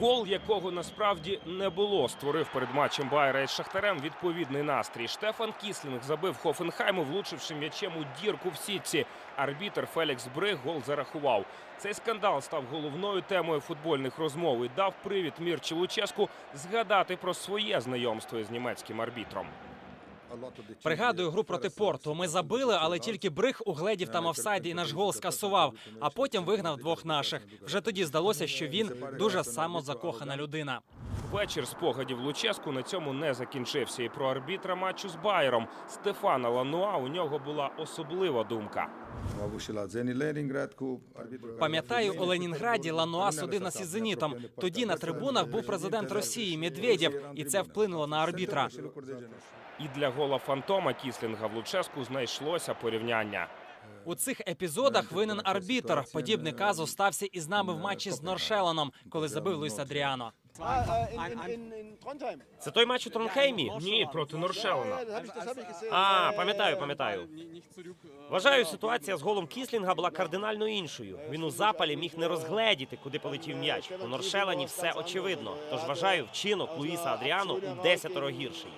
Гол, якого насправді не було, створив перед матчем Байера із Шахтарем відповідний настрій. Штефан Кіслінг забив Хофенхайму, влучивши м'ячем у дірку в сітці. Арбітер Фелікс Бриг гол зарахував. Цей скандал став головною темою футбольних розмов і дав привід Мірчі Луческу згадати про своє знайомство із німецьким арбітром. Пригадую гру проти порту. Ми забили, але тільки бриг угледів там офсайді і наш гол скасував. А потім вигнав двох наших. Вже тоді здалося, що він дуже самозакохана людина. Вечір спогадів Луческу на цьому не закінчився. І про арбітра матчу з Байером Стефана Лануа у нього була особлива думка. Пам'ятаю, у Ленінграді Лануа судив нас із зенітом. Тоді на трибунах був президент Росії Медведєв, і це вплинуло на арбітра. І для гола фантома Кіслінга в Луческу знайшлося порівняння. У цих епізодах винен арбітр. Подібний казус стався і з нами в матчі з Норшелоном, коли забив Луїс Адріано. Це той матч у Тронхеймі? Ні, проти Норшелена. А, пам'ятаю, пам'ятаю. Вважаю, ситуація з голом Кіслінга була кардинально іншою. Він у запалі міг не розгледіти, куди полетів м'яч. У Норшелані все очевидно. Тож вважаю, вчинок Луїса Адріано у десятеро гірший.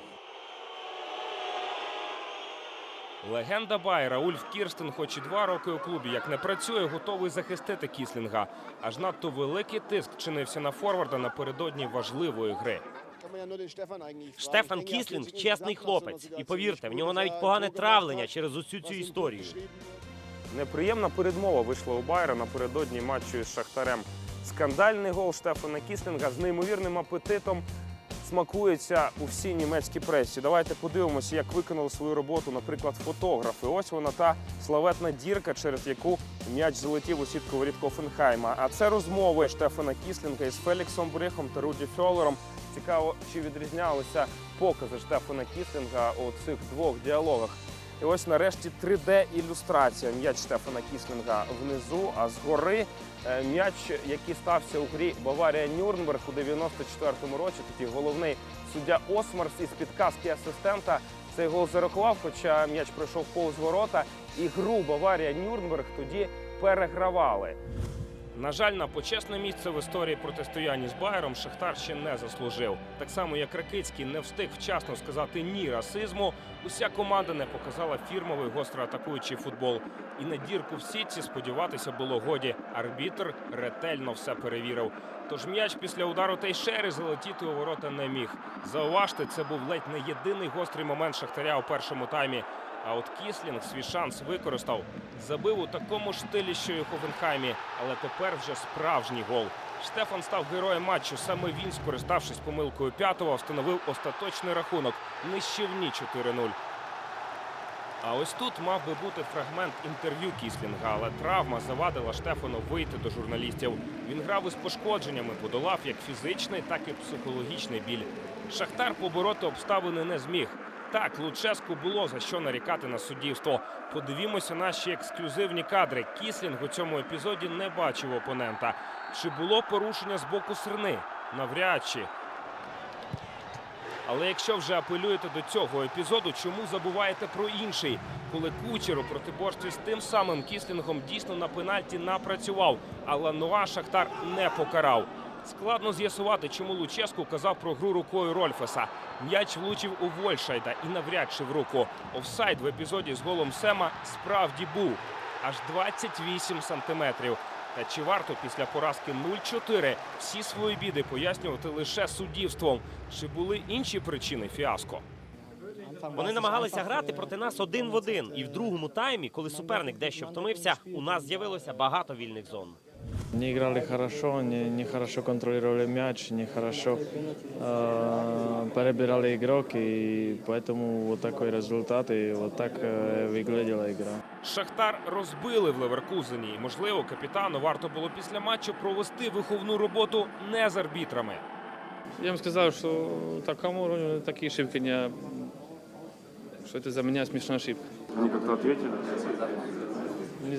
Легенда Байера Ульф Кірстен, хоч і два роки у клубі, як не працює, готовий захистити Кіслінга. Аж надто великий тиск чинився на форварда напередодні важливої гри. Штефан Кіслінг чесний хлопець. І повірте, в нього навіть погане травлення через усю цю історію. Неприємна передмова вийшла у Байера напередодні матчу із Шахтарем. Скандальний гол Штефана Кіслінга з неймовірним апетитом смакується у всій німецькій пресі. Давайте подивимося, як виконали свою роботу, наприклад, фотографи. Ось вона та славетна дірка, через яку м'яч залетів у сітку воріт Кофенхайма. А це розмови Штефана Кіслінга із Феліксом Брихом та Руді Фьолером. Цікаво, чи відрізнялися покази Штефана Кіслінга у цих двох діалогах. І ось нарешті 3D-ілюстрація. М'яч Штефана Кіслінга внизу, а згори е, м'яч, який стався у грі Баварія Нюрнберг у 94-му році. Тоді головний суддя Осмарс із підказки асистента цей гол зарахував, хоча м'яч пройшов повз ворота, і гру Баварія Нюрнберг тоді перегравали. На жаль, на почесне місце в історії протистояння з Байером Шахтар ще не заслужив. Так само, як Ракицький не встиг вчасно сказати ні расизму, уся команда не показала фірмовий гостро атакуючий футбол. І на дірку в сітці сподіватися було годі. Арбітр ретельно все перевірив. Тож м'яч після удару Тейшери залетіти у ворота не міг. Зауважте, це був ледь не єдиний гострий момент Шахтаря у першому таймі. А от Кіслінг свій шанс використав. Забив у такому ж стилі, що і у Хофенхаймі, але тепер вже справжній гол. Штефан став героєм матчу. Саме він, скориставшись помилкою п'ятого, встановив остаточний рахунок нищівні 4-0. А ось тут мав би бути фрагмент інтерв'ю Кіслінга, але травма завадила Штефану вийти до журналістів. Він грав із пошкодженнями, подолав як фізичний, так і психологічний біль. Шахтар побороти обставини не зміг. Так, Луческу було за що нарікати на суддівство. Подивімося наші ексклюзивні кадри. Кіслінг у цьому епізоді не бачив опонента. Чи було порушення з боку Срни? Навряд чи. Але якщо вже апелюєте до цього епізоду, чому забуваєте про інший? Коли кучер у протиборстві з тим самим кіслінгом дійсно на пенальті напрацював, а Лануа Шахтар не покарав. Складно з'ясувати, чому Луческу казав про гру рукою Рольфеса. М'яч влучив у Вольшайда і навряд чи в руку. Офсайд в епізоді з голом Сема справді був аж 28 сантиметрів. Та чи варто після поразки 0-4 всі свої біди пояснювати лише суддівством? Чи були інші причини фіаско? Вони намагалися грати проти нас один в один. І в другому таймі, коли суперник дещо втомився, у нас з'явилося багато вільних зон. Не играли хорошо, не, не хорошо контролировали мяч, не хорошо э, перебирали игрок, и поэтому вот такой результат, и вот так э, выглядела игра. Шахтар розбили в Леверкузені. І, можливо, капітану варто було після матчу провести виховну роботу не з арбітрами. Я вам сказал, что такому уровню такие ошибки не... Что это за меня смешная ошибка. Они как-то ответили?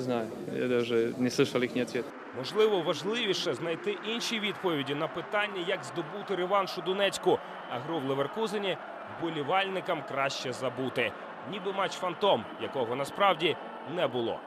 Знаю, я даже не слышал их ответ. Можливо, важливіше знайти інші відповіді на питання, як здобути реванш у Донецьку. А гру в Леверкузені вболівальникам краще забути. Ніби матч фантом, якого насправді не було.